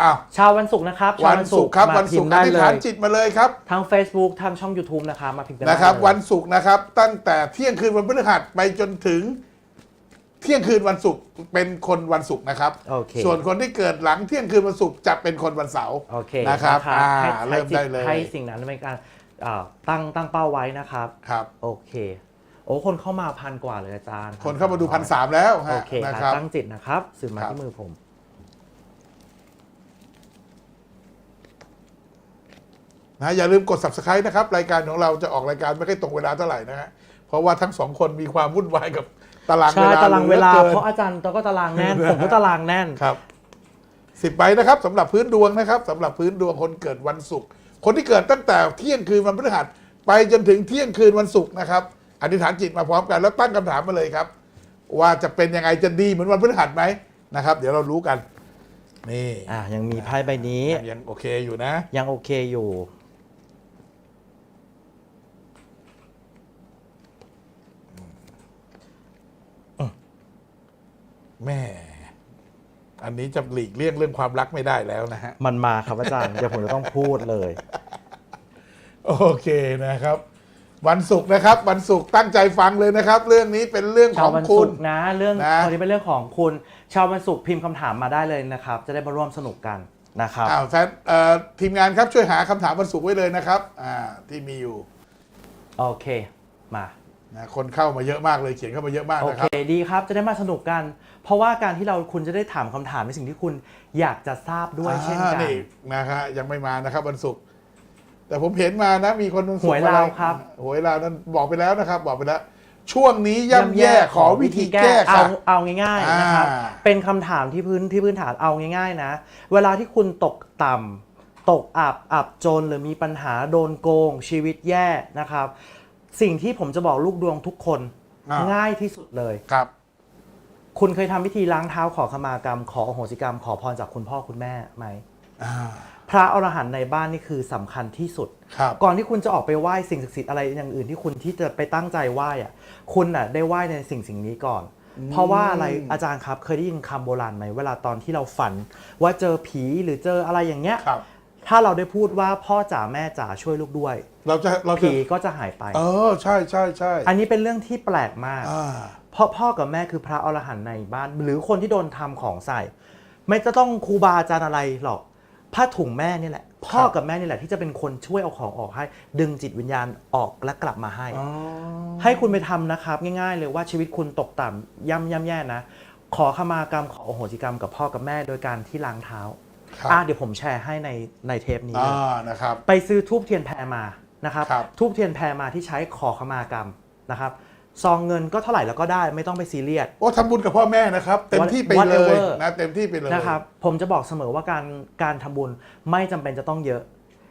อ้าวชาววันศุกร์นะครับชาวันศุกร์ครับมาวันพิศุกมร์พ์อได้ธิษเลฐานยจิตมาเลยครับทาง Facebook ทางช่อง YouTube นะครับมาพิมพ์กันได้นะครับเลยวันศุกร์นะครับ ตั้งแต่เที่ยงคืนวันพฤหัสไปจนถึงเที่ยงคืนวันศุกร์เป็นคนวันศุกร์นะครับโอเคส่วนคนที่เกิดหลังเที่ยงคืนวันศุกร์จะเป็นคนวันเสาร์โอเคนะครับอ่าให้เริ่มให้จิตได้เลยให้สิ่งนั้นเป็นการอ่าตั้งตั้งเป้าไว้นะครับครับ โอเค โอ้คนเข้ามาพันกว่าเลยอาจารย์ คนเข้ามาดูพันสามแล้วโอฮะเคนะคครัรับบตั้งจิตนะครับสื่อมาครับที่มือผม นะอย่าลืมกด subscribe นะครับ รายการของเราจะออกรายการไม่ค่อยตรงเวลาเท่าไหร่นะฮะเพราะว่าทั้งสองคนมีความวุ่นวายกับตารางเวใช่ลาตารางเวลา หอกินเพราะอาจารย์ตัวก็ตารางแน่น ผมก็ตารางแน่น ครับสิบใบนะครับสำหรับพื้นดวงนะครับสำหรับพื้นดวงคนเกิดวันศุกร์คนที่เกิดตั้งแต่เที่ยงคืนวันพฤหัสไปจนถึงเที่ยงคืนวันศุกร์นะครับอธิษฐานจิตมาพร้อมกันแล้วตั้งคำถามมาเลยครับ ว่าจะเป็นยังไงจะดีเหมือนวันพฤหัสไหมนะครับ เดี๋ยวเรารู้กันนี่อ่ายังมีไพ่ใบนี้ยังโอเคอยู่นะ ยังโอเคอยู่ แม่ อันนี้จะหลีกเลี่ยงเรื่องความรักไม่ได้แล้วนะฮะ มันมาครับอาจารย์เดี๋ยวผมจะต้องพูดเลย โอเคนะครับ วันศุกร์นะครับ วันศุกร์ตั้งใจฟังเลยนะครับ เรื่องนี้เป็นเรื่องขชาอวงวันคุศุณ กร์นะ เรื่องนะ คนนี้เป็นเรื่องของคุณ ชาววันศุกร์พิมพ์คำถามมาได้เลยนะครับ จะได้มาร่วมสนุกกันนะครับ อ้าวแฟนเอ่อทีมงานครับช่วยหาคำถามวันศุกร์ไว้เลยนะครับอ่าที่มีอยู่โอเคมา นะคนเข้ามาเยอะมากเลยเขียนเข้ามาเยอะมากโอนะคเครับ ดีครับจะได้มาสนุกกัน เพราะว่าการที่เราคุณจะได้ถามคำถามในสิ่งที่คุณอยากจะทราบด้วยเช่นอ่ากันนะฮะยังไม่มานะครับวันศุกร์แต่ผมเห็นมานะมีคนนหวยลาวครับหวยลาวนั้นบอกไปแล้วนะครับ บอกไปแล้วช่วงนี้ย่ำแย่ขอวิธีแก้เอาค่ะเอาง่ายๆนะครับอ่าเป็นคำถามที่พื้นที่พื้นฐานเอาง่ายๆนะ เวลาที่คุณตกต่ำตกอับอับจนหรือมีปัญหาโดนโกง ชีวิตแย่นะครับ สิ่งที่ผมจะบอกลูกดวงทุกคนอ่าง่ายที่สุดเลยครับ คุณเคยทำพิธีล้างเท้าขอขมากรรม ขออโหสิกรรม ขอพรจากคุณพ่อคุณแม่ไหม อ่าพระอรหันต์ในบ้านนี่คือสำคัญที่สุด ครับ ก่อนที่คุณจะออกไปไหว้สิ่งศักดิ์สิทธิ์อะไรอย่างอื่นที่คุณที่จะไปตั้งใจไหว้อะคุณอะได้ไหว้ในสิ่งสิ่งนี้ก่อน เพราะว่าอะไรอาจารย์ครับเคยได้ยินคำโบราณไหมเวลาตอนที่เราฝัน ว่าเจอผีหรือเจออะไรอย่างเงี้ยครับ ถ้าเราได้พูดว่าพ่อจ๋าแม่จ๋าช่วยลูกด้วยเราจะเราจะผีก็จะหายไป เออใช่ใช่ใช่อันนี้เป็นเรื่องที่แปลกมาก อ่า เพราะพ่อกับแม่คือพระอรหันต์ในบ้าน หรือคนที่โดนทำของใส่ ไม่จะต้องครูบาอาจารย์อะไรหรอกผ้าถุงแม่นี่แหละ พ่อกับแม่นี่แหละที่จะเป็นคนช่วยเอาของออกให้ ดึงจิตวิญญาณออกและกลับมาให้อ๋อให้คุณไปทำนะครับ ง่ายๆ เลยว่าชีวิตคุณตกต่ำย่ำย่ำแย่นะ ขอขมากรรมขออโหสิกรรมกับพ่อกับแม่โดยการที่ล้างเท้าครับอะเดี๋ยวผมแชร์ให้ในในเทปนี้เลอ่ายนะครับ ไปซื้อทูบเทียนแพรมานะครับครับ ทูบเทียนแพรมาที่ใช้ขอขมากรรมนะครับ ซองเงินก็เท่าไหร่แล้วก็ได้ไม่ต้องไปซีเรียส โอ้ทำบุญกับพ่อแม่นะครับ เต็มที่ไปเลย Whatever นะเต็มที่ไปเลย นะครับผมจะบอกเสมอว่าการการทำบุญไม่จำเป็นจะต้องเยอะ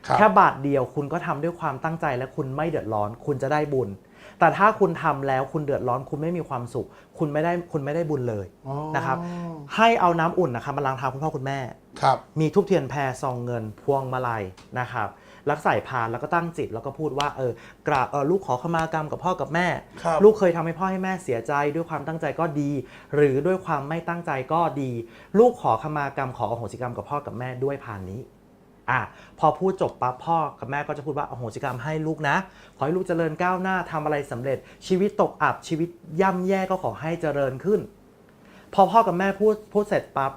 ครับ แค่บาทเดียวคุณก็ทำด้วยความตั้งใจและคุณไม่เดือดร้อน คุณจะได้บุญ แต่ถ้าคุณทำแล้วคุณเดือดร้อนคุณไม่มีความสุข คุณไม่ได้คุณไม่ได้บุญเลยอ๋อนะครับ ให้เอาน้ำอุ่นนะครับมาล้างเท้าคุณพ่อคุณแม่ ครับ มีทุบเทียนแพรซองเงินพวงมาลัยนะครับ แล้วใส่พานแล้วก็ตั้งจิต แล้วก็พูดว่าเออกราบเออลูกขอขมากรรมกับพ่อกับแม่ ครับ ลูกเคยทำให้พ่อให้แม่เสียใจด้วยความตั้งใจก็ดี หรือด้วยความไม่ตั้งใจก็ดี ลูกขอขมากรรมขออโหสิกรรมกับพ่อกับแม่ด้วยพานนี้ อะพอพูดจบปั๊บพ่อกับแม่ก็จะพูดว่าอโหสิกรรมให้ลูกนะ ขอให้ลูกเจริญก้าวหน้าทำอะไรสำเร็จ ชีวิตตกอับชีวิตย่ำแย่ก็ขอให้เจริญขึ้น พอพ่อกับแม่พูดพูดเสร็จปั๊บ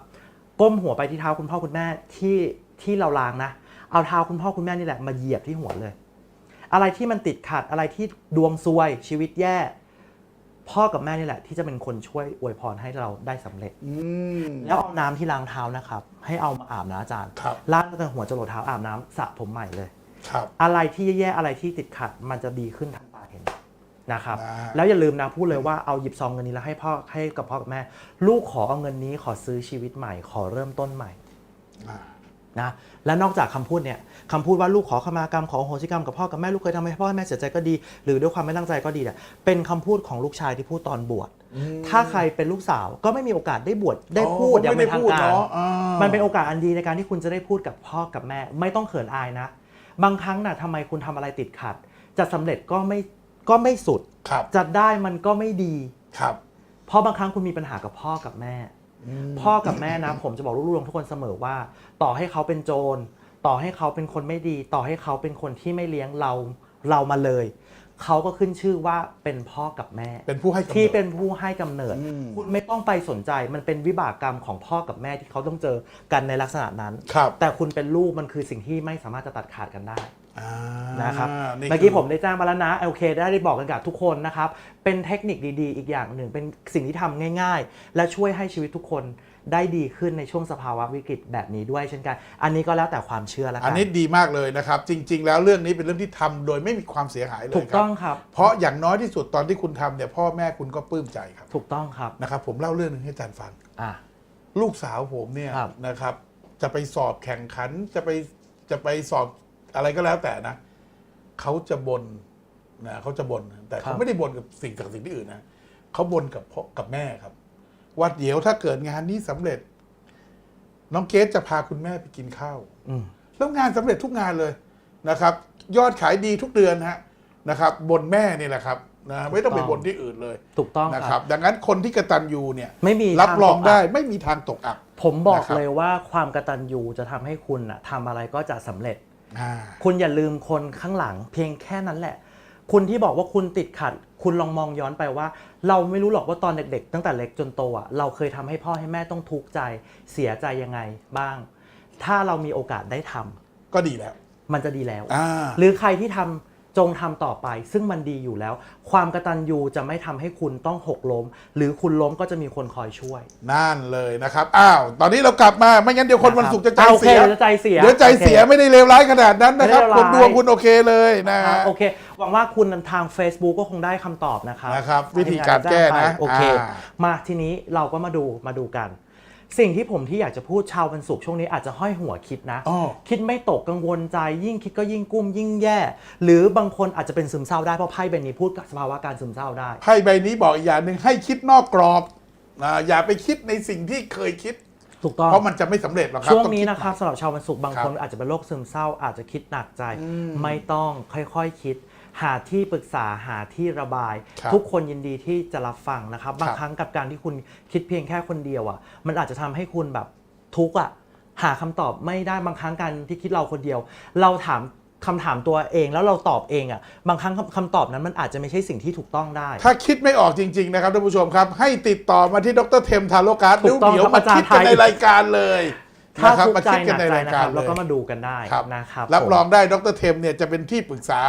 ก้มหัวไปที่เท้าคุณพ่อคุณแม่ที่ที่เราล้างนะ เอาเท้าคุณพ่อคุณแม่นี่แหละมาเหยียบที่หัวเลย อะไรที่มันติดขัดอะไรที่ดวงซวยชีวิตแย่ พ่อกับแม่นี่แหละ ที่จะเป็นคนช่วยอวยพรให้เราได้สำเร็จ อืม แล้วเอาน้ำที่ล้างเท้านะครับ ให้เอามาอาบนะอาจารย์ครับ ล้างตั้งแต่หัวจรดเท้าอาบน้ำสระผมใหม่เลย ครับ อะไรที่แย่ๆอะไรที่ติดขัดมันจะดีขึ้นทันตาเห็นนะครับนะแล้วอย่าลืมนะพูดเลยว่าเอาหยิบซองเงินนี้แล้วให้พ่อให้กับพ่อกับแม่ ลูกขอเอาเงินนี้ขอซื้อชีวิตใหม่ ขอเริ่มต้นใหม่ อ่า นะและนอกจากคำพูดเนี่ยคำพูดว่าลูกขอขมากรรมขออโหสิกรรมกับพ่อกับแม่ลูกเคยทำให้พ่อให้แม่เสียใจก็ดี หรือด้วยความไม่ตั้งใจก็ดีเนี่ยเป็นคำพูดของลูกชายที่พูดตอนบวชถ้าใครเป็นลูกสาวก็ไม่มีโอกาสได้บวชได้พูดอ๋ออย่างเป็นทางการไม่ได้พูดเนอะอ่ามัมันเป็นโอกาสอันดีในการที่คุณจะได้พูดกับพ่อกับแม่ ไม่ต้องเขินอายนะ บางครั้งน่ะทำไมคุณทำอะไรติดขัด จะสำเร็จก็ไม่ก็ไม่สุดครับจะได้มันก็ไม่ดีครับเพราะบางครั้งคุณมีปัญหากับพ่อกับแม่ พ่อกับแม่นะผมจะบอกลูกๆทุกคนเสมอว่า ต่อให้เขาเป็นโจร ต่อให้เขาเป็นคนไม่ดี ต่อให้เขาเป็นคนที่ไม่เลี้ยงเราเรามาเลย เขาก็ขึ้นชื่อว่าเป็นพ่อกับแม่ เป็นผู้ให้กำเนิด ที่เป็นผู้ให้กำเนิด อืม คุณไม่ต้องไปสนใจมันเป็นวิบากกรรมของพ่อกับแม่ที่เขาต้องเจอกันในลักษณะนั้น ครับ แต่คุณเป็นลูกมันคือสิ่งที่ไม่สามารถจะตัดขาดกันได้อ่า นะครับนี่เมื่อกี้ผมได้แจ้งมาแล้วนะโอเคได้ได้บอกกันกับทุกคนนะครับ เป็นเทคนิคดีๆ อีกอย่างหนึ่ง เป็นสิ่งที่ทำง่าย ๆ และช่วยให้ชีวิตทุกคนได้ดีขึ้นในช่วงสภาวะวิกฤตแบบนี้ด้วยเช่นกัน อันนี้ก็แล้วแต่ความเชื่อแล้วกัอันนี้ดีมากเลยนะครับ จริง ๆ แล้วเรื่องนี้เป็นเรื่องที่ทำโดยไม่มีความเสียหายเลยถูกครัต้องครับ เพราะอย่างน้อยที่สุดตอนที่คุณทำเนี่ยพ่อแม่คุณก็ปลื้มใจครับ ถูกต้องครับนะครับ ผมเล่าเรื่องหนึงให้อาจารย์ฟังอะลูกสาวผมเนี่ยครับนะครับ จะไปสอบแข่งขันจะไปจะไปสอบ อะไรก็แล้วแต่นะเขาจะบนนะเขาจะบนแต่เขาไม่ได้บนกับสิ่งศักดิ์สิทธิ์ที่อื่นนะเขาบนกับพ่อกับแม่ครับว่าเดี๋ยวถ้าเกิดงานนี้สำเร็จ น้องเกสจะพาคุณแม่ไปกินข้าวอืมแล้วงานสำเร็จทุกงานเลยนะครับ ยอดขายดีทุกเดือนฮะนะครับ บนแม่นี่แหละครับนะไม่ต้องไปบนที่อื่นเลย ถูกต้องนะคครัรับบดังนั้นคนที่กระตันยูเนี่ย ไม่มีรับรองทางตกอับได้ไม่มีทางตกอับ ผมบอกนะครับเลยว่าความกตัญญูจะทำให้คุณน่ะทำอะไรก็จะสำเร็จอ่า คุณอย่าลืมคนข้างหลัง เพียงแค่นั้นแหละ คุณที่บอกว่าคุณติดขัด คุณลองมองย้อนไปว่า เราไม่รู้หรอกว่าตอนเด็กๆ ตั้งแต่เล็กจนโตอะเราเคยทำให้พ่อให้แม่ต้องทุกข์ใจ เสียใจยังไงบ้าง ถ้าเรามีโอกาสได้ทำก็ดีแล้ว มันจะดีแล้วอ่าหรือใครที่ทำ จงทำต่อไป ซึ่งมันดีอยู่แล้ว ความกตัญญูจะไม่ทำให้คุณต้องหกล้ม หรือคุณล้มก็จะมีคนคอยช่วย นั่นเลยนะครับ อ้าว ตอนนี้เรากลับมา ไม่งั้นเดี๋ยวคนวันศุกร์จะใจอ่าโอเคเสียเดี๋ยวจะใจเสียเดี๋ยวใจเสียโอคไม่ได้เลวร้ายขนาดนั้นนะครับไม่คได้นเลวร้ายดวงคุณโอเคเลยนะอ่าฮะโอเค หวังว่าคุณทาง Facebook ก็คงได้คำตอบนะครับนะครับ วิธีการแก้นะโอเคอ่ามาทีนี้เราก็มาดูมาดูกัน สิ่งที่ผมที่อยากจะพูดชาววันศุกร์ช่วงนี้อาจจะห้อยหัวคิดนะอ๋อคิดไม่ตกกังวลใจ ยิ่งคิดก็ยิ่งกุ้มยิ่งแย่ หรือบางคนอาจจะเป็นซึมเศร้าได้เพราะไพ่ใบนี้พูดกับสภาวะการซึมเศร้าได้ ไพ่ใบนี้บอกอีกอย่างหนึ่งให้คิดนอกกรอบนะอย่าไปคิดในสิ่งที่เคยคิด ถูกต้อง เพราะมันจะไม่สำเร็จหรอกครับช่วงต้องนี้ดนะครับสำหรับชาววันศุกร์บางครับคนอาจจะเป็นโรคซึมเศร้าอาจจะคิดหนักใจอืมไม่ต้องค่อยๆคิด หาที่ปรึกษาหาที่ระบาย ครับทุกคนยินดีที่จะรับฟังนะครับ บางครับครั้งกับการที่คุณคิดเพียงแค่คนเดียวอะ มันอาจจะทำให้คุณแบบทุกข์อะหาคำตอบไม่ได้บางครั้งการที่คิดเราคนเดียว เราถามคำถามตัวเองแล้วเราตอบเองอะบางครั้งคำคำตอบนั้นมันอาจจะไม่ใช่สิ่งที่ถูกต้องได้ ถ้าคิดไม่ออกจริง ๆ นะครับท่านผู้ชมครับ ให้ติดต่อมาที่ดรเทมทาโลการ์ดถูกต้องเดี๋ยวครับมาอาจารย์คิดกันไทย ในรายการเลยถ้านะครับทุกมาข์ใจคิดหกันนักในใจรายนะกาครรับเลแล้วยก็มาดูกันได้ครับนะครับรับผม รองได้ดรเทมเนี่ยจะเป็นที่ปรึกษา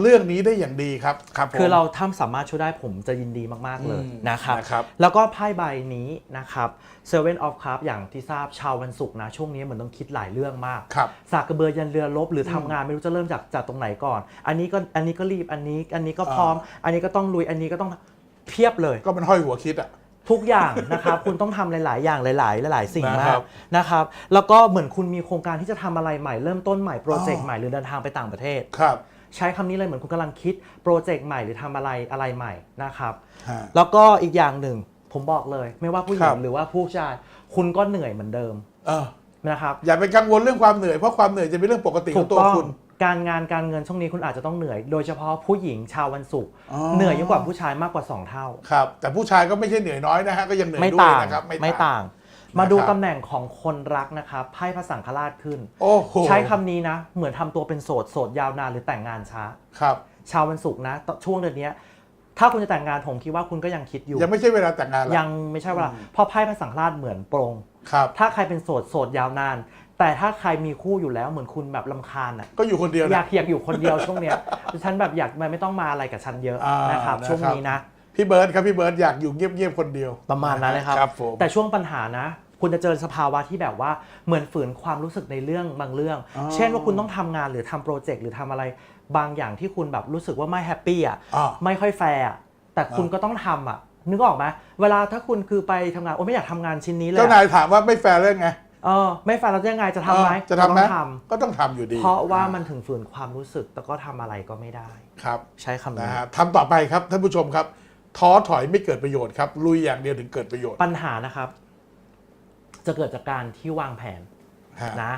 เรื่องนี้ได้อย่างดีครับครับผม คือเราถ้าสามารถช่วยได้ผมจะยินดีมาก ๆ เลยอืมนะครับ นะครับ แล้วก็ไพ่ใบนี้นะครับ Seven of Cups อย่างที่ทราบชาววันศุกร์นะช่วงนี้เหมือนต้องคิดหลายเรื่องมาก ครับ สากกระเบือยันเรือลบหรือทำงานไม่รู้จะเริ่มจากจากตรงไหนก่อน อันนี้ก็อันนี้ก็รีบอันนี้ อันนี้ก็พร้อม อันนี้ก็ต้องลุยอันนี้ก็ต้องเพียบเลย ก็มันห้อยหัวคิดอะ ทุกอย่างนะครับ คุณต้องทำหลาย ๆ อย่างหลาย ๆ หลาย ๆ สิ่งนะมาครักบนะครับ แล้วก็เหมือนคุณมีโครงการที่จะทำอะไรใหม่เริ่มต้นใหม่โปรเจกอ๋ต์อ ใหม่หรือเดินทางไปต่างประเทศ ครับ ใช้คำนี้เลยเหมือนคุณกำลังคิดโปรเจกต์ใหม่หรือทำอะไรอะไรใหม่นะครับ ฮะ แล้วก็อีกอย่างหนึ่งผมบอกเลย ไม่ว่าผู้หญิครังบ หรือว่าผู้ชายคุณก็เหนื่อยเหมือนเดิมเออนะครับอย่าไปกังวลเรื่องความเหนื่อยเพราะความเหนื่อยจะเป็นเรื่องปกติขถูองกตัวต้องคุณ การงานการเงินช่วงนี้คุณอาจจะต้องเหนื่อย โดยเฉพาะผู้หญิงชาววันศุกร์อ๋อ เหนื่อยยิ่งกว่าผู้ชายมากกว่า2เท่า ครับ แต่ผู้ชายก็ไม่ใช่เหนื่อยน้อยนะฮะก็ยังเหนื่อยไม่ด้วยต่างนะครับ ไม่ต่าง มาดูนะครับตำแหน่งของคนรักนะครับไพ่พระสังฆราชขึ้น โอ้โหใช้คำนี้นะ เหมือนทำตัวเป็นโสดโสดยาวนานหรือแต่งงานช้า ครับ ชาววันศุกร์นะตช่วงเดือนเนี้ยถ้าคุณจะแต่งงานผมคิดว่าคุณก็ยังคิดอยู่ ยังไม่ใช่เวลาแต่งงานหรอกยังไม่ใช่เวลาเพราะไพ่พระสังฆราชเหมือนปรงครับ ถ้าใครเป็นโสดโสดยาวนาน แต่ถ้าใครมีคู่อยู่แล้วเหมือนคุณแบบลำคาญอะก็อยู่คนเดียวอนะยากอยากอยู่คนเดียวช่วงเนี้ยฉันแบบอยากไม่ต้องมาอะไรกับฉันเยอะอ่านนะครับนะครับช่วงนี้นะ พี่เบิร์ดครับพี่เบิร์ดอยากอยู่เงียบๆคนเดียวประมาณนั้นเลยครับครับผมแต่ช่วงปัญหานะ คุณจะเจอสภาวะที่แบบว่าเหมือนฝืนความรู้สึกในเรื่องบางเรื่อง อ๋อ เช่นว่าคุณต้องทำงานหรือทำโปรเจกต์หรือทำอะไรบางอย่างที่คุณแบบรู้สึกว่าไม่แฮปปี้อะ อ่า ไม่ค่อยแฟร์อะแต่คุณอ่าก็ต้องทำอะ นึกออกไหมเวลาถ้าคุณคือไปทำงาน โอ้ไม่อยากทำงานชิ้นนี้เลยเจ้าอะนายถามว่าไม่แฟร์เรื่องไงเออ ไม่แฟร์เราจะยังไงจะทำไหมเออจะทำไหมต้องทก็ต้องทำอยู่ดีำเพราะว่ามันถึงฝืนความรู้สึกแต่ก็ทำอะไรก็ไม่ได้ ครับใช้คำนะนี้ ฮะทำต่อไปครับท่านผู้ชมครับ ท้อถอยไม่เกิดประโยชน์ครับลุยอย่างเดียวถึงเกิดประโยชน์ ปัญหานะครับ จะเกิดจากการที่วางแผนฮะ นะ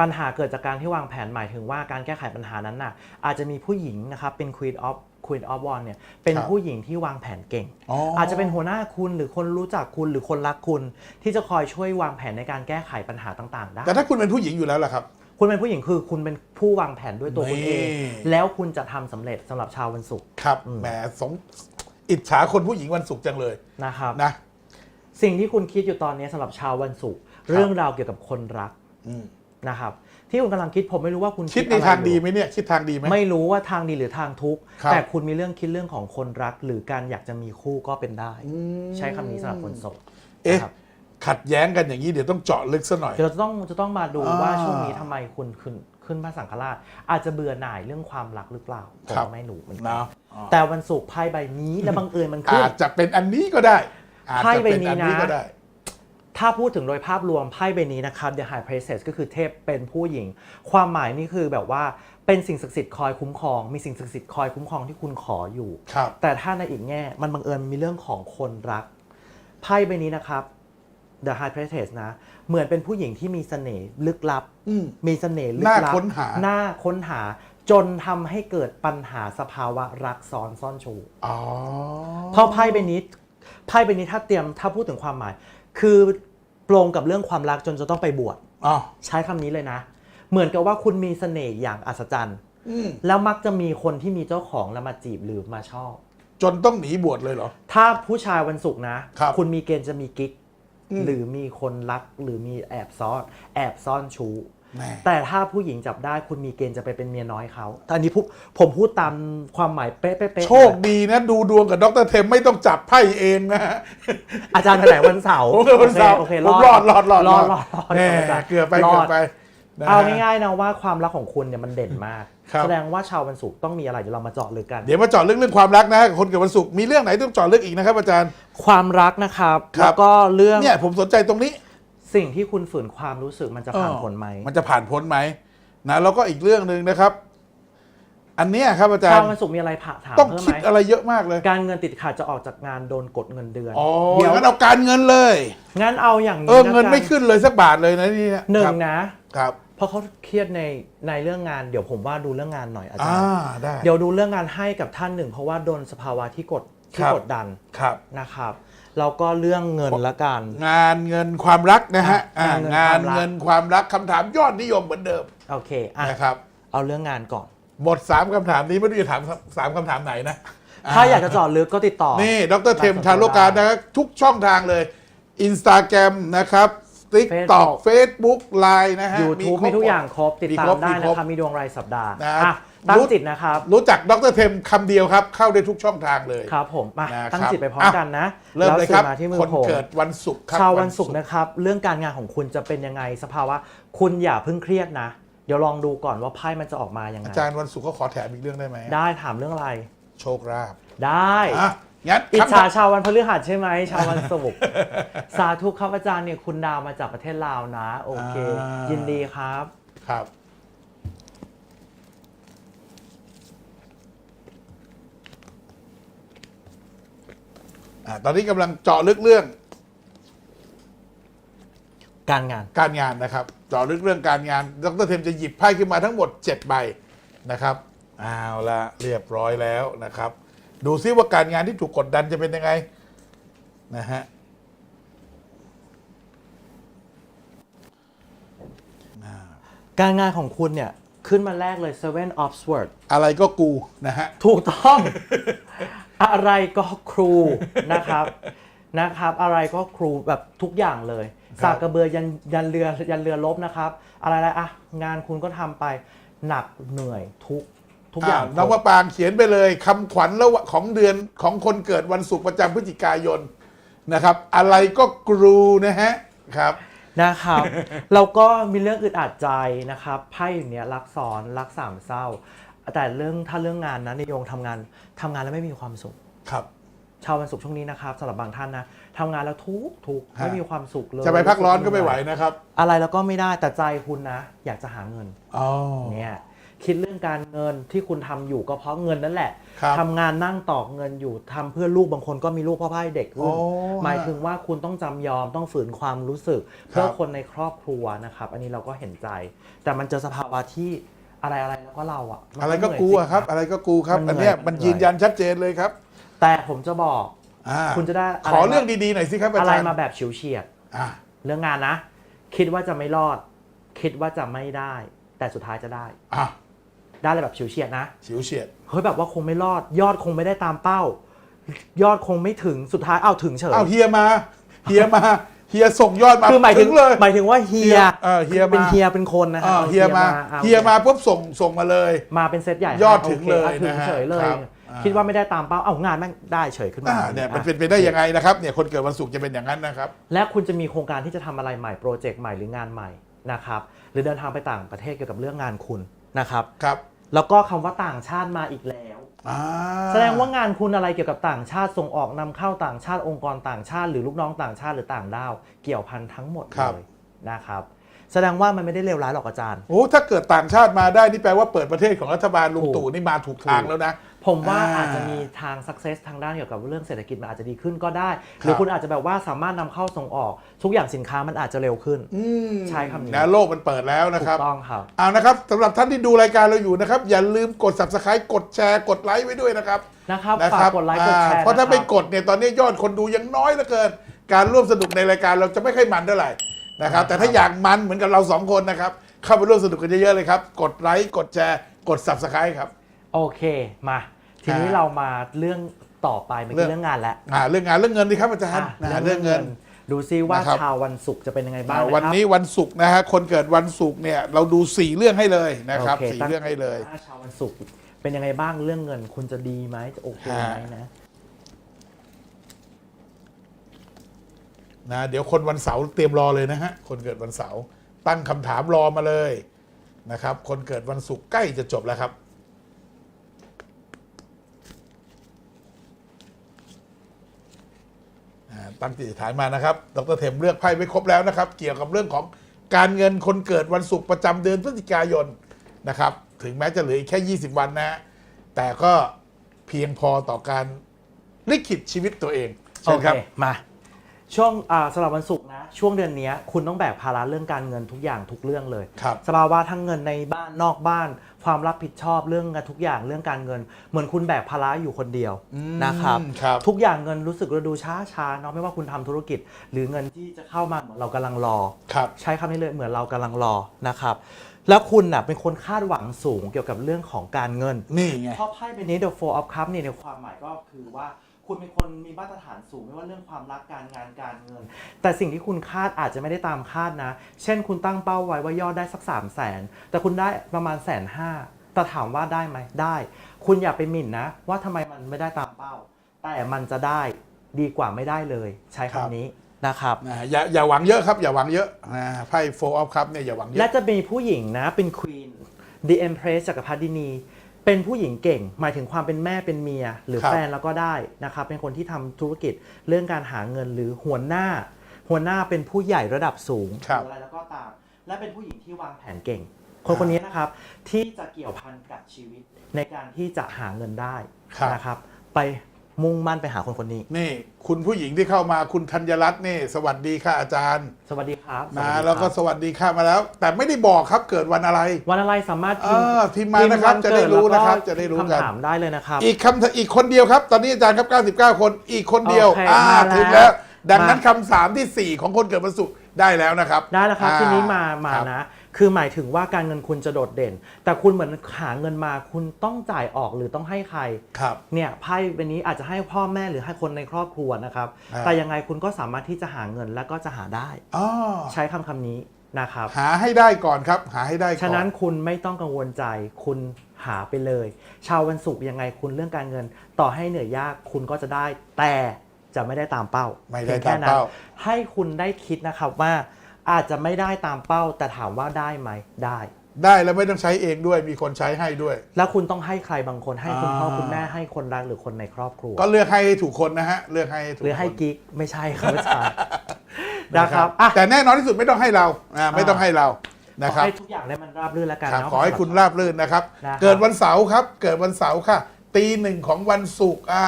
ปัญหาเกิดจากการที่วางแผนหมายถึงว่าการแก้ไขปัญหานั้นน่ะอาจจะมีผู้หญิงนะครับเป็น Queen of Queen of Wands เนี่ยเป็นครับ ผู้หญิงที่วางแผนเก่ง อ๋ออ อาจจะเป็นหัวหน้าคุณหรือคนรู้จักคุณหรือคนรักคุณ ที่จะคอยช่วยวางแผนในการแก้ไขปัญหาต่างๆได้แต่ถ้าคุณเป็นผู้หญิงอยู่แล้วล่ะครับ คุณเป็นผู้หญิงคือคุณเป็นผู้วางแผนด้วยตัวคุณเอง นี่ แล้วคุณจะทำสำเร็จสำหรับชาววันศุกร์ครับแหมสงอิจฉาคนผู้หญิงวันศุกร์จังเลยนะครับ นะ สิ่งที่คุณคิดอยู่ตอนนี้สำหรับชาววันศุกร์เรื่องราวเกี่ยวกับคนรักอืมนะครับที่คุณกำลังคิดผมไม่รู้ว่าคุณคิดในอะไรทางดีอยู่ไหมเนี่ยคิดทางดีไหม ไม่รู้ว่าทางดีหรือทางทุกข์ครับ แต่คุณมีเรื่องคิดเรื่องของคนรัก หรือการอยากจะมีคู่ก็เป็นได้ใช้คำนี้สำหรับคนโสดเอ๊ะนะครับขัดแย้งกันอย่างนี้เดี๋ยวต้องเจาะลึกซะหน่อย เดี๋ยวจะต้องจะต้องมาดูอ่าว่าช่วงนี้ทำไมคุณขึ้นขึ้นพระสังฆราช อาจจะเบื่อหน่ายเรื่องความรักหรือเปล่าผมครับ ก็ไม่รู้เหมือนกันะแต่วันศุกร์ไพ่ใบนี้และบังเอิญมันขึ้นอาจจะเป็นอันนี้ก็ได้ อาจไพ่จะใบเป็นนี้อันนะนี้ก็ได้ ถ้าพูดถึงโดยภาพรวมไพ่ใบนี้นะครับ The High Priestess ก็คือเทพเป็นผู้หญิง ความหมายนี่คือแบบว่าเป็นสิ่งศักดิ์สิทธิ์คอยคุ้มครอง มีสิ่งศักดิ์สิทธิ์คอยคุ้มครองที่คุณขออยู่ ครับ แต่ถ้าในอีกแง่ มันบังเอิญมีเรื่องของคนรัก ไพ่ใบนี้นะครับ The High Priestess นะ เหมือนเป็นผู้หญิงที่มีเสน่ห์ลึกลับ อืม มีเสน่ห์ลึกน่าลับค้นหา น่าค้นหา จนทำให้เกิดปัญหาสภาวะรักซ้อนซ่อนชู อ๋อ เพราะไพ่ใบนี้ ไพ่ใบนี้ถ้าเตรียมถ้าพูดถึงความหมาย คือปลงกับเรื่องความรักจนจะต้องไปบวชอ๋อใช้คำนี้เลยนะ เหมือนกับว่าคุณมีเสน่ห์อย่างอัศจรรย์ อืมแล้วมักจะมีคนที่มีเจ้าของแล้วมาจีบหรือมาชอบ จนต้องหนีบวชเลยเหรอ ถ้าผู้ชายวันศุกร์นะครับณมีเกณฑ์จะมีกิ๊กอืม หรือมีคนรักหรือมีแอบซ่อน แอบซ่อนชู้ แม่แต่ถ้าผู้หญิงจับได้คุณมีเกณฑ์จะไปเป็นเมียน้อยเขาแต่อันนี้ผมผมพูดตามความหมายเป๊ะๆๆโชคดีนะ ดูดวงกับดรเทมไม่ต้องจับไพ่เองนะฮะอาจารย์แถลงวันเสาร์ผมก็วันเสาร์โอเคผโอมเครอดรอดรอดรอดรอดรอดแหม่อาจารย์เกือบไปรเกืออบดไปนะฮะเอาง่ายๆนะว่าความรักของคุณเนี่ยมันเด่นมากครับแสดงว่าชาววันศุกร์ต้องมีอะไรเดี๋ยวเรามาเจาะลึกกัน เดี๋ยวมาเจาะเรื่องเรื่องความรักนะฮะคนเกิดวันศุกร์มีเรื่องไหนต้องเจาะลึกอีกนะครับอาจารย์ ความรักนะครับครับแล้วก็เรื่องเนี่ยผมสนใจตรงนี้ สิ่งที่คุณฝืนความรู้สึกมันจะผ่านผลไหมมันจะผ่านพ้นไหมนะแล้วก็อีกเรื่องหนึ่งนะครับ อันเนี้ยครับอาจารชาวย์วันศุกร์มีอะไรผ่าถามต้องเพิ่มคิดไหมอะไรเยอะมากเลยการเงินติดขัดจะออกจากงานโดนกดเงินเดือนอ๋อเดี๋ยวงั้นเอาการเงินเลย งั้นเอาอย่างเอนี้อนะเงินไม่กันขึ้นเลยสักบาทเลยนะนี่ะหนึ่คงรับนะ ครับเพราะเขาเครียดในในเรื่องงานเดี๋ยวผมว่าดูเรื่องงานหน่อยอาจารอ่าย์ ได้ เดี๋ยวดูเรื่องงานให้กับท่านหนึ่ง เพราะว่าโดนสภาวะที่กดที่ครับ กดดันครับ นะครับ แล้วก็เรื่องเงินละกัน งานเงินความรักนะฮะอะอ่างางานนเงินความรักคำถามยอดนิยมเหมือนเดิมโอเคอะนะครับ เอาเรื่องงานก่อน หมดสามคำถามนี้ไม่รู้จะถามสามคำถามไหนนะถ้าอยากจะเจาะลึกก็ติดต่อ นี่ดรเทมได้ทาโลการนะครับทุกช่องทางเลย Instagram นะครับ TikTok Facebook Line นะฮะ YouTube ครบมีทุกอย่างครบติดตามได้มีครนะบครับ มีดวงรายสัปดาห์นะอะ ตั้งรู้จิตนะครับ รู้จักดรเทมคำเดียวครับ เข้าได้ทุกช่องทางเลย ครับผมมานะครับตั้งจิตไปพร้อมกันนะเริ่มเลยครับแวสื่อมาที่มือคนผมเกิดวันศุกร์ครับชาววันศุกร์นะครับ เรื่องการงานของคุณจะเป็นยังไงสภาวะ คุณอย่าเพิ่งเครียดนะ เดี๋ยวลองดูก่อนว่าไพ่มันจะออกมายังไงอาจารย์วันศุกร์ก็ขอแถมอีกเรื่องได้ไหมได้ถามเรื่องอะไร โชคลาภได้อะงั้นอิจคำฉาถามชาววันพฤหัสใช่ไหมชาววันศุกร์ สาธุครับอาจารย์เนี่ยคุณดาวมาจากประเทศลาวนะ โอเค ยินดีครับครับ อะตอนนี้กำลังเจาะลึกเรื่องการงาน การงานนะครับ เจาะลึกเรื่องการงานดรเทมจะหยิบไพ่ขึ้นมาทั้งหมด 7 ใบนะครับเอาละเรียบร้อยแล้วนะครับ ดูซิว่าการงานที่ถูกกดดันจะเป็นยังไงนะฮะการงานของคุณเนี่ย ขึ้นมาแรกเลย Seven of Swords อะไรก็กูนะฮะ ถูกต้อง อะไรก็ครูนะครับนะครับ อะไรก็ครูแบบทุกอย่างเลยครับสากกระเบือยันยันเรือยันเรือลบนะครับ อะไรอะไรอะงานคุณก็ทำไปหนักเหนื่อยทุกทุกอย่างอ่าน้องมะปางเขียนไปเลยคำขวัญแล้วของเดือนของคนเกิดวันศุกร์ประจำพฤศจิกายนนะครับ อะไรก็กรูนะฮะครับนะครับแล้วก็มีเรื่องอึดอัดใจนะครับไพ่อย่างเนี้ยรักซ้อนรักสามเศร้า แต่เรื่องถ้าเรื่องงานนะนิยงทำงานทำงานแล้วไม่มีความสุข ครับ ชาววันศุกร์ช่วงนี้นะครับสำหรับบางท่านนะทำงานแล้วทุกทุกข์ฮะ ไม่มีความสุขเลยจะไปพักร้อนก็ไม่ไหวนะครับอะไรแล้วก็ไม่ได้แต่ใจคุณนะ อยากจะหาเงินอ๋อ เนี่ยคิดเรื่องการเงินที่คุณทำอยู่ก็เพราะเงินนั่นแหละครับทำงานนั่งตอกเงินอยู่ทำเพื่อลูกบางคนก็มีลูกเพ่อพ่ายเด็กขึ้นโอ้หมายถึงว่าคุณต้องจำยอมต้องฝืนความรู้สึก เพื่อครับคนในครอบครัวนะครับ อันนี้เราก็เห็นใจ แต่มันเจอสภาวะที่ อะไรอะไรแล้วก็เราอะมันอะไรก็เหนื่ยกูจริงอะครับ อะไรก็กูครับมันอันเหนื่อยเนี้ยมันมันเหนื่ยือยนยันชัดเจนเลยครับแต่ผมจะบอกอ่าคุณจะได้ะขอไมาเรื่องดีๆหน่อยสิครับอาอะไรจารย์มาแบบฉิวเฉียด อ่าเรื่องงานนะ คิดว่าจะไม่รอด คิดว่าจะไม่ได้ แต่สุดท้ายจะได้ อะได้เลยแบบฉิวเฉียดนะ ฉิวเฉียดเฮ้ยแบบว่าคงไม่รอด ยอดคงไม่ได้ตามเป้า ยอดคงไม่ถึงสุดท้ายเอาถึงเฉย อ้าวเฮียมาเฮียมา เฮียส่งยอดมาคือหมายถึงเลยหมายถึงว่าเฮียเออเฮียมาเป็นเฮียเป็นคนนะฮะอ่าอาเฮียมาอ่เฮียมาปุ๊บส่งส่งมาเลย มาเป็นเซตใหญ่ยอดให้ถึงโคเลยอะถึงนะฮะเฉยเลย ครับอ่า คิดว่าไม่ได้ตามเป้าเอางานแม่งได้เฉยขึ้นมาอ่าเนี่ยมันอะเป็นไปได้ยังไงนะครับเนี่ยคนเกิดวันศุกร์จะเป็นอย่างนั้นนะครับ และคุณจะมีโครงการที่จะทำอะไรใหม่โปรเจกต์ใหม่หรืองานใหม่นะครับหรือเดินทางไปต่างประเทศเกี่ยวกับเรื่องงานคุณนะครับ ครับ แล้วก็คำว่าต่างชาติมาอีกแล้วอ่า แสดงว่างานคุณอะไรเกี่ยวกับต่างชาติส่งออกนำเข้าต่างชาติองค์กรต่างชาติ หรือลูกน้องต่างชาติหรือต่างด้าวเกี่ยวพันทั้งหมดเลยนะครับแสดงว่ามันไม่ได้เลวร้ายหรอกอาจารย์ โอ้ ถ้าเกิดต่างชาติมาได้ นี่แปลว่าเปิดประเทศของรัฐบาลลุงถูกตู่นี่มาถูกทางแล้วนะ ผมว่าอ่าอาจจะมีทาง success ทางด้านเกี่ยวกับเรื่องเศรษฐกิจมันอาจจะดีขึ้นก็ได้ หรือคุณอาจจะแบบว่าสามารถนำเข้าส่งออก ทุกอย่างสินค้ามันอาจจะเร็วขึ้น อืมใช้คำนี้ นะโลกมันเปิดแล้วนะถูครับ กต้องครับ เอานะครับสำหรับท่านที่ดูรายการเราอยู่นะครับ อย่าลืมกด subscribe กดแชร์ กดไลค์ไว้ด้วยนะครับนะครับนะฝาครักกดไลค์กดแชอ่าร์เพราะถ้าคบไม่กดเนี่ยตอนนี้ยอดคนดูยังน้อยเหลือเกิน การร่วมสนุกในรายการเราจะไม่ค่อยมันเท่าไหร่นะครับ แต่ถ้าอยากมันเหมือนกับเราสองคนนะครับ เข้าไปร่วมสนุกกันเยอะๆเลยครับ กดไลค์กดแชร์ กด subscribe ครับ โอเคมา ทีนี้อ่าเรามาเรื่องต่อไปเมื่อเรื่กี้องเรื่องงานแล้วอ่าเรื่องงานเรื่องเงินดีครับอาจารย์อะอ่าเรื่องเงิน ดูซิว่านะครับ ชาววันศุกร์จะเป็นยังไงบ้างอ่านะครับ วันนี้วันศุกร์นะฮะคนเกิดวันศุกร์เนี่ยเราดูสี่เรื่องให้เลยนะครับโอเคสี่ตั้งเรื่องให้เลย ถ้าชาววันศุกร์เป็นยังไงบ้างเรื่องเงิน คุณจะดีไหมจะโอเคไหมนะนะเดี๋ยวคนวันเสาร์เตรียมรอเลยนะฮะคนเกิดวันเสาร์ตั้งคำถามรอมาเลยนะครับ คนเกิดวันศุกร์ใกล้จะจบแล้วครับ อ่า ตั้งจิตฐานมานะครับ ดรเทมเลือกไพ่ไว้ครบแล้วนะครับ เกี่ยวกับเรื่องของการเงินคนเกิดวันศุกร์ประจำเดือนพฤศจิกายนนะครับ ถึงแม้จะเหลืออีกแค่ 20 วันนะ แต่ก็เพียงพอต่อการลิขิตชีวิตตัวเองเชิโอญเคครับมา ช่วงอ่าสำหรับวันศุกร์นะ ช่วงเดือนเนี้ยคุณต้องแบกภาระเรื่องการเงินทุกอย่างทุกเรื่องเลย ครับ สภาวะทั้งเงินในบ้านนอกบ้าน ความรับผิดชอบเรื่องงานทุกอย่างเรื่องการเงิน เหมือนคุณแบกภาระอยู่คนเดียวนะครับอืมครับทุกอย่างเงินรู้สึกว่าดูช้าช้าๆเนาะไม่ว่าคุณทำธุรกิจ หรือเงินที่จะเข้ามาเหมือนเรากำลังรอ ครับ ใช้คำนี้เลยเหมือนเรากำลังรอนะครับ แล้วคุณน่ะเป็นคนคาดหวังสูงเกี่ยวกับเรื่องของการเงิน นี่ไง เพราะไพ่ใบนี้ The Four of Cups เนี่ยในความหมายก็คือว่า คุณเป็นคนมีมาตรฐานสูงไม่ว่าเรื่องความรักการงานการเงิน แต่สิ่งที่คุณคาดอาจจะไม่ได้ตามคาดนะ เช่นคุณตั้งเป้าไว้ว่ายอดได้สัก3 0 0แสนแต่คุณได้ประมาณแสนห้าแต่ถามว่าได้ไหมได้ คุณอย่าไปหมิ่นนะ ว่าทำไมมันไม่ได้ตามเป้า แต่มันจะได้ดีกว่าไม่ได้เลย ใช้ครับคำนี้นะครับนะอย่าอย่าหวังเยอะครับ อย่าหวังเยอะนะไพ่โฟร์ออฟคัพเนี่ยอย่าหวังเยและอะจะมีผู้หญิงนะเป็นควีน The Empress จักรพรรดินี เป็นผู้หญิงเก่ง หมายถึงความเป็นแม่เป็นเมีย หรือครับ แฟนแล้วก็ได้นะครับเป็นคนที่ทำธุรกิจเรื่องการหาเงินหรือหัวหน้า หัวหน้าเป็นผู้ใหญ่ระดับสูงครับหรืออะไรแล้วก็ตาม และเป็นผู้หญิงที่วางแผนเก่ง คนคนนี้นะครับที่จะเกี่ยวพันกับชีวิตในการที่จะหาเงินได้ครับ นะครับ ไป มุ่งมั่นไปหาคนคนนี้ นี่ คุณผู้หญิงที่เข้ามาคุณธัญรัตน์นี่ สวัสดีค่ะอาจารย์สวัสดีครับสนะสดีครับแล้วก็สวัสดีค่ะมาแล้ว แต่ไม่ได้บอกครับเกิดวันอะไร วันอะไรสามารถเออพิมพ์มานะครับพิจะได้รู้นะครับแล้วก็จะได้รู้กัน คำถามได้เลยนะครับ อีกคำอีกคนเดียวครับ ตอนนี้อาจารย์ครับ 99 คนอีกคนเดียว โอเคอ่ามาแล้ว ถึงแล้ว ดังนั้นมาคำสามที่ 4 ของคนเกิดวันศุกร์ได้แล้วนะครับได้แล้วครับ อ่ทีนี้มามาครับ นะ คือหมายถึงว่าการเงินคุณจะโดดเด่น แต่คุณเหมือนหาเงินมาคุณต้องจ่ายออกหรือต้องให้ใครครับ เนี่ยไพ่ใบนี้อาจจะให้พ่อแม่หรือให้คนในครอบครัวนะครับ อ่า แต่ยังไงคุณก็สามารถที่จะหาเงินแล้วก็จะหาได้ อ๋อใช้คำคำนี้นะครับ หาให้ได้ก่อนครับ หาให้ได้ก่อน ฉะนั้นคุณไม่ต้องกังวลใจคุณหาไปเลย ชาววันศุกร์ยังไงคุณเรื่องการเงิน ต่อให้เหนื่อยยากคุณก็จะได้ แต่จะไม่ได้ตามเป้าไม่ได้พียงแค่ตามนั้นเป้า ให้คุณได้คิดนะครับว่า อาจจะไม่ได้ตามเป้า แต่ถามว่าได้ไหมได้ ได้แล้วไม่ต้องใช้เองด้วยมีคนใช้ให้ด้วย แล้วคุณต้องให้ใครบางคนให้คุณพ่ออ่าคุณแม่ให้คนรักหรือคนในครอบครัว ก็เลือกให้ถูกคนนะฮะเลือกให้ถูกหรือให้คนกิ๊กไม่ใช่ครับอาจารย์นะนะคครัรับบอะแต่แน่นอนที่สุดไม่ต้องให้เราอ่าไม่ต้องให้เรานะขคอรับ ให้ทุกอย่างได้มันราบรื่นแล้วกันครับเนาะ ขอให้คุณราบรื่นนะครับ นะครับ เกิดวันเสาร์ครับ เกิดวันเสาร์ค่ะ ตีหนึ่งของวันศุกร์อ่า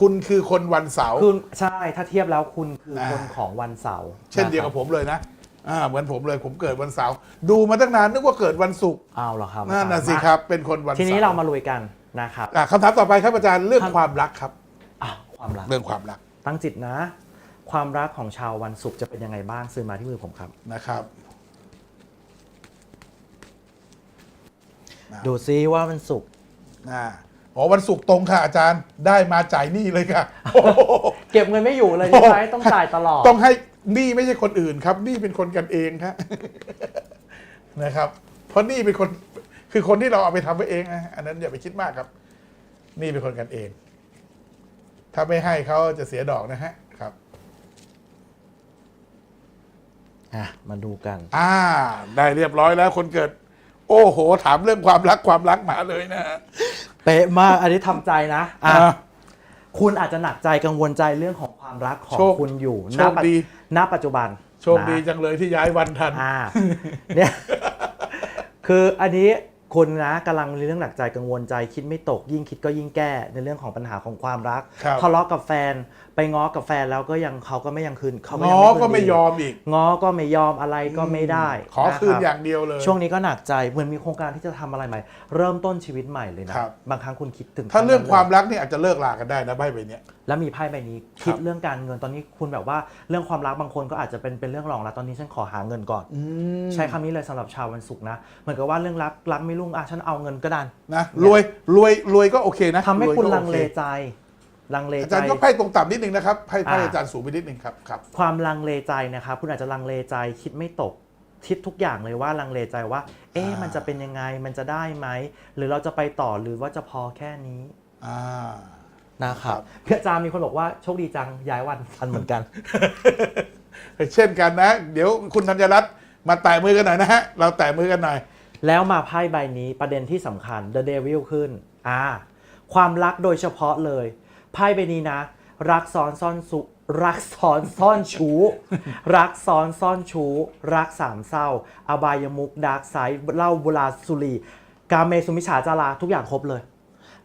คุณคือคนวันเสาร์ คุณใช่ถ้าเทียบแล้วคุณคืออ่าคนของวันเสาร์เช่นเดียวกับะครับผมเลยนะ อ่าเหมือนผมเลยผมเกิดวันเสาร์ดูมาตั้งนานนึกว่าเกิดวันศุกร์เอาเหรอครับนั่นน่ะอาจาย์สิครับ เป็นคนวันทีนี้สเรามาลุยกันนะครับอะคำถามต่อไปครับอาจารย์เรื่องความรักครับ อะความรักเรื่องความรักตั้งจิตนะ ความรักของชาววันศุกร์จะเป็นยังไงบ้างซื้อมาที่มือผมครับ นะครับดูซิว่าวันศุกร์อ่าอ๋อวันศุกร์ตรงค่ะอาจารย์ได้มาจ่ายหนี้เลยค่ะโอ้โห เก็บเงินไม่อยู่เลยใช่ไหมต้องจ่ายตลอด ต้องให้ห นี้ไม่ใช่คนอื่นครับหนี้เป็นคนกันเองครับนะครับ เพราะหนี้เป็นคนคือคนที่เราเอาไปทำไว้เองนะอันนั้นอย่าไปคิดมากครับหนี้เป็นคนกันเอง ถ้าไม่ให้เขาจะเสียดอกนะฮะครับ อะมาดูกัน อ่า ได้เรียบร้อยแล้วคนเกิด โอ้โห ถามเรื่องความรักความรักมาเลยนะฮะเป๊ะมาก อันนี้ทำใจนะอะอ่า คุณอาจจะหนักใจกังวลใจเรื่องของความรักของโชคคุณอยู่โชณคปัจดี ณปัจจุบันโชคดีนะจังเลยที่ย้ายวันทันอ่าเนี่ยคืออันนี้คุณนะกำลังมีเรื่องหนักใจกังวลใจ คิดไม่ตกยิ่งคิดก็ยิ่งแก้ในเรื่องของปัญหาของความรักครับทะเลาะกับแฟน ไปง้อกับแฟนแล้วก็ยังเขาก็ไม่ยังคืนเขาก็ง้ยังอไม่คืนก็ไม่ดียอมอีก ง้อก็ไม่ยอมอะไรก็ไม่ได้ขอคืนนะครับอย่างเดียวเลย ช่วงนี้ก็หนักใจเหมือนมีโครงการที่จะทำอะไรใหม่ เริ่มต้นชีวิตใหม่เลยนะครับ บางครั้งคุณคิดถึงถ้าเรื่องขั้นนั้นความลยรักนี่อาจจะเลิกลากันได้นะใบใบเนี้ย แล้วมีไพ่ใบนี้ครับคิดเรื่องการเงินตอนนี้คุณแบบว่าเรื่องความรักบางคนก็อาจจะเป็นเป็นเรื่องรองแล้วตอนนี้ฉันขอหาเงินก่อน ใช้คำนี้เลยสำหรับชาววันศุกร์นะเหมือนกับว่าเรื่องรักรักไม่รุ่งอะฉันเอาเงินก็ได้นะรวยรวยรวยก็โอเคนะทำให้รวยคุณก็ลังเลโอคใจ ลังเลอาใจ จารย์ก็ไพ่ตรงต่ำนิดนึงนะครับไพ่ไพ่อ่า อาจารย์สูงไปนิดนึงครับครับ ความลังเลใจนะครับคุณอาจจะลังเลใจคิดไม่ตกคิดทุกอย่างเลยว่าลังเลใจว่า เอ๊ะอ่ามั มันจะเป็นยังไงมันจะได้ไหม หรือเราจะไปต่อหรือว่าจะพอแค่นี้อ่า นะครับพี่อาจารย์มีคนบอกว่าโชคดีจังย้ายวันทันเหมือนกัน เช่นกันนะ เดี๋ยวคุณธัญรัตน์มาแตะมือกันหน่อยนะฮะ เราแตะมือกันหน่อย แล้วมาไพ่ใบนี้ประเด็นที่สำคัญ The Devil ขึ้นอ่าความรักโดยเฉพาะเลยไพ่ใบนี้นะ รักซ้อนซ่อนสุรักซ้อนซ่อนชู้ รักซ้อนซ่อนชู้ รักสามเศร้า อบายมุกดาร์กไซด์เหล่าบุราสุรีกาเมสุมิฉาจาราทุกอย่างครบเลย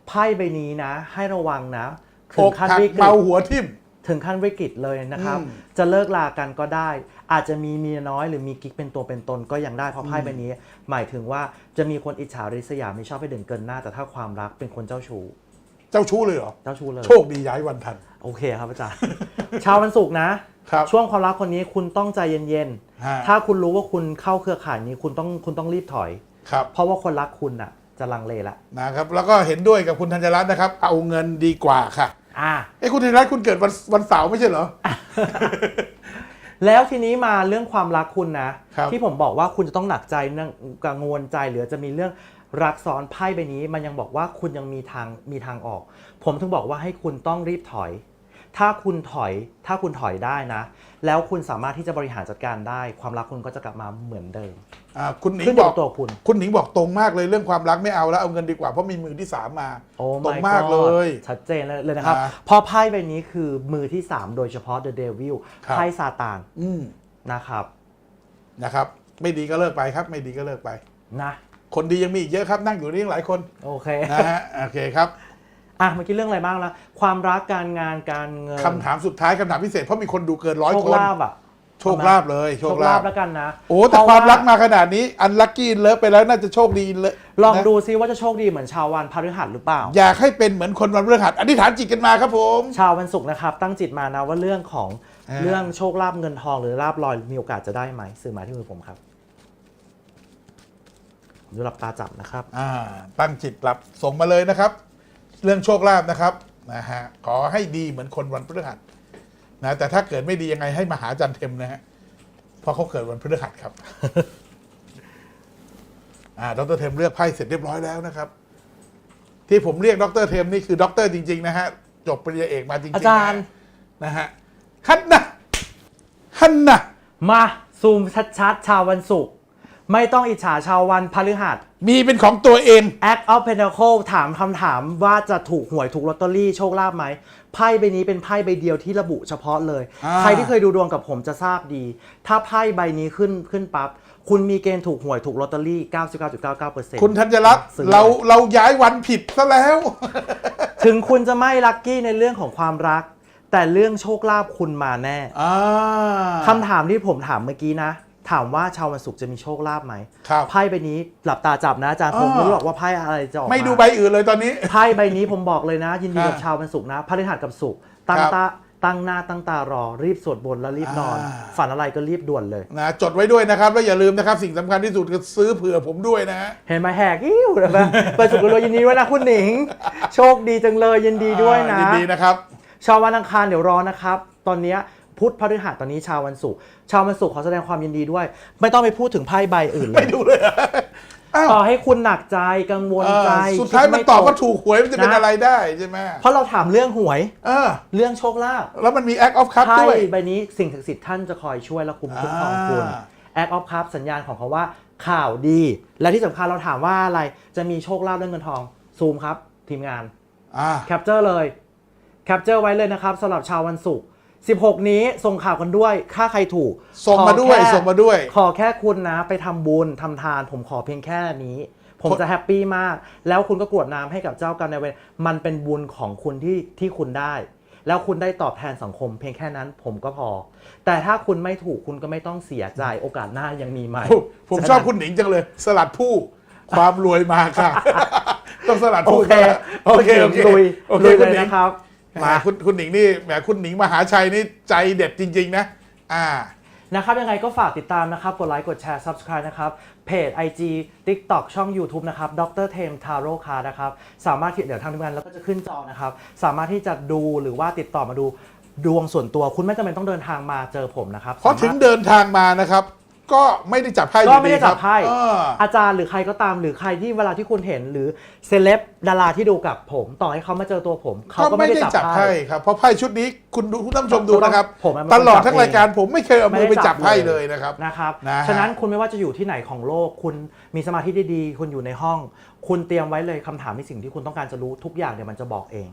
ไพ่ใบนี้นะ ให้ระวังนะถึองกขั้นหักวิกฤเมาตหัวทิ่มถึงขั้นวิกฤตเลยนะครับอืมจะเลิกลากันก็ได้ อาจจะมีเมียน้อยหรือมีกิ๊กเป็นตัวเป็นตนก็ยังได้เพราะไพ่ใบนี้ หมายถึงว่าจะมีคนอิจฉาริษยาไม่ชอบให้เด่นเกินหน้าแต่ถ้าความรักเป็นคนเจ้าชู้ เจ้าชู้เลยเหรอ เจ้าชู้เลย โชคดีย้ายวันทัน โอเคครับอาจารย์ ชาววันศุกร์นะ ครับช่วงความรักคนนี้คุณต้องใจเย็นฮะ ๆ ถ้าคุณรู้ว่าคุณเข้าเครือข่ายนี้คุณต้องคุณต้องรีบถอย ครับเพราะว่าคนรักคุณอะ จะลังเลละนะครับ แล้วก็เห็นด้วยกับคุณธัญรัตน์นะครับ เอาเงินดีกว่าค่ะอ่าไอ้ยคุณธัญรัตน์คุณเกิดวันวันเสาร์ไม่ใช่เหรอ แล้วทีนี้มาเรื่องความรักคุณนะ ครับที่ผมบอกว่าคุณจะต้องหนักใจเรื่องกังวลใจหรือจะมีเรื่องรักซ้อนไพ่ใบนี้ มันยังบอกว่าคุณยังมีทางมีทางออก ผมถึงบอกว่าให้คุณต้องรีบถอย ถ้าคุณถอย ถ้าคุณถอยได้นะ แล้วคุณสามารถที่จะบริหารจัดการได้ ความรักคุณก็จะกลับมาเหมือนเดิม อ่าคุณหนิงขึ้นอบอยู่กกับตัวคุณ คุณหนิงบอกตรงมากเลยเรื่องความรักไม่เอาแล้วเอาเงินดีกว่าเพราะมีมือที่สามมา โอ้ตรง my มาก god เลย ชัดเจนเลยนะครับ อ่าเพราะไพ่ใบนี้คือมือที่ 3 โดยเฉพาะ The Devil ครับ ไพ่ซาตานอืมนะครับ นะครับ ไม่ดีก็เลิกไปครับ ไม่ดีก็เลิกไป นะ คนดียังมีอีกเยอะครับนั่งอยู่นี่หลายคนโอเค นะฮะโอเคครับอะเมื่อกี้เรื่องอะไรบ้างแล้วความรักการงานการเงินคำถามสุดท้ายคำถามพิเศษเพราะมีคนดูเกินร้อยโชคคน ลาภอะ โชคลาภเลยโชโชคคลาลาภภแล้วกันนะโอ้แต่เพระความรักมาขนาดนี้อันลัคกี้เลิฟไปแล้วน่าจะโชคดีเลยลองนะดูซิว่าจะโชคดีเหมือนชาววันพฤหัสหรือเปล่า อยากให้เป็นเหมือนคนวันพฤหัสอธิษฐานจิตกันมาครับผม ชาววันศุกร์นะครับตั้งจิตมานะว่าเรื่องของอ่าเรื่องโชคลาภเงินทองหรือลาภลอยมีโอกาสจะได้ไหมสื่อมาที่มือผมครับผมจะหลับตาจับนะครับอ่าตั้งจิตรับส่งมาเลยนะครับ เรื่องโชคลาภนะครับนะฮะขอให้ดีเหมือนคนวันพฤหัส นะแต่ถ้าเกิดไม่ดียังไงให้มาหาอาจันเทมนะฮะเพราะเขาเกิดวันพฤหัสครับ อ่าดรเทมเลือกไพ่เสร็จเรียบร้อยแล้วนะครับ ที่ผมเรียกดรเทมนี่คือดรจริง ๆ นะฮะ จบปริญญาเอกมาจริงๆอาจารย์ นะฮะฮันนะฮันนะมาซูมชัดๆ ชาววันศุกร์ไม่ต้องอิจฉาชาววันพฤหัส มีเป็นของตัวเอง Act of Pentacle ถามคำถามว่าจะถูกหวยถูกลอตเตอรี่โชคลาภไหม ไพ่ใบนี้เป็นไพ่ใบเดียวที่ระบุเฉพาะเลย อ่า ใครที่เคยดูดวงกับผมจะทราบดี ถ้าไพ่ใบนี้ขึ้นขึ้นปั๊บคุณมีเกณฑ์ถูกหวยถูกลอตเตอรี่ 99.99%คุณธัญรัตน์ซื้อ เราเราย้ายวันผิดซะแล้ว ถึงคุณจะไม่ลัคกี้ในเรื่องของความรัก แต่เรื่องโชคลาภคุณมาแน่อ่าคำถามที่ผมถามเมื่อกี้นะ ถามว่าชาววันศุกร์จะมีโชคลาภไหมครับ ไพ่ใบนี้หลับตาจับนะอาจารย์ผมอ่าไม่รู้หรอกว่าไพ่อะไรจะออกมาไม่ดูใบอื่นเลยตอนนี้ ไพ่ใบนี้ผมบอกเลยนะ ยินดีกับอ่าชาววันศุกร์นะพฤหัสกับศุกร์ตั้งครับตาตั้งหน้าตั้งตารอ รีบสวดบนต์แล้วรีบนอน อ่า ฝันอะไรก็รีบด่วนเลย นะจดไว้ด้วยนะครับ แล้วอย่าลืมนะครับ สิ่งสำคัญที่สุดคือซื้อเผื่อผมด้วยนะฮะ เห็นไหมแหกอิ่วนะไปสุขรวยยินดีด้วยนะคุณหนิง โชคดีจังเลยยินดีด้วยนะ อ่ายินดีนะครับ ชาววันอังคารเดี๋ยวรอนะครับ ตอนเนี้ย พุธพฤหัสตอนนี้ชาววันศุกร์ชาววันศุกร์ขอแสดงความยินดีด้วย ไม่ต้องไปพูดถึงไพ่ใบอื่นเลไม่ยดูเลยเหรออ้าวต่อให้คุณหนักใจกังวลใจเออสุดท้ายมันคิตอบไว่าถูกหวยมันจะเป็นนะอะไรได้ใช่ไหมเพราะเราถามเรื่องหวยเออ เรื่องโชคลาภ แล้วมันมี act of cup ไพ่ด้วย ใบนี้สิ่งศักดิ์สิทธิ์ท่านจะคอยช่วยและคุ้มคุ้มครองคุณ อ่า Act of Cup สัญญาณของเขาว่าข่าวดี และที่สำคัญเราถามว่าอะไรจะมีโชคลาภเรื่องเงินทอง ซูมครับ ทีมงาน อ่า แคปเจอร์เลย แคปเจอร์ไว้เลยนะครับสำหรับชาววันศุกร์ 16 นี้ส่งข่าวกันด้วย ค่าใครถูกส่งมาด้วยขอแค่ส่งมาด้วย ขอแค่คุณนะ ไปทำบุญทำทาน ผมขอเพียงแค่นี้ ผมคนจะแฮปปี้มาก แล้วคุณก็กรวดน้ำให้กับเจ้ากรรมนายเวรมันเป็นบุญของคุณที่ที่คุณได้ แล้วคุณได้ตอบแทนสังคม เพียงแค่นั้นผมก็พอ แต่ถ้าคุณไม่ถูกคุณก็ไม่ต้องเสียใจโอกาสหน้ายังมีใหม่ผมผมชอบคุณหนิงจังเลย สลัดผู้ความรวยมาค่ะ ต้องสลัดโอผู้เคโอเคโอเคลุยโอเคลุยคุเลณยหนิง นะครับแห มมา คุณคุณหนิงนี่แหมคุณหนิงมหาชัยนี่ใจเด็ดจริง ๆ นะ อ่านะครับยังไงก็ฝากติดตามนะครับ กดไลค์กดแชร์ Subscribe นะครับ เพจ IG TikTok ช่อง YouTube นะครับดรเทมทาโร่คานะครับ สามารถที่เดี๋ยวทางทีมงานแล้วก็จะขึ้นจอนะครับ สามารถที่จะดูหรือว่าติดต่อมาดูดวงส่วนตัวคุณไม่จำเป็นต้องเดินทางมาเจอผมนะครับเพราะถึงเดินทางมานะครับ ก็ไม่ได้จับไพ่ก็ไม่ได้คจัรับไพ่เอออาจารย์หรือใครก็ตามหรือใครที่เวลาที่คุณเห็นหรือเซเลบดาราที่ดูกับผม ต่อให้เขามาเจอตัวผม เขาก็ก็ไม่ไม่ได้ได้จัจับบไพ่ไพ่ครับเพราะไพ่ชุดนี้คุณดูคุณท่านผู้ชมดูนะครับผมเป็นคนตลอดทั้งจับเองรายการผมไม่เคยเอามือไปจับไพ่ไม่ได้จับเลเลยยนะครับนะครับนะฮะฉะนั้นคุณไม่ว่าจะอยู่ที่ไหนของโลก คุณมีสมาธิดีๆคุณอยู่ในห้อง คุณเตรียมไว้เลยคำถามในสิ่งที่คุณต้องการจะรู้ทุกอย่างเดี๋ยวมันจะบอกเอง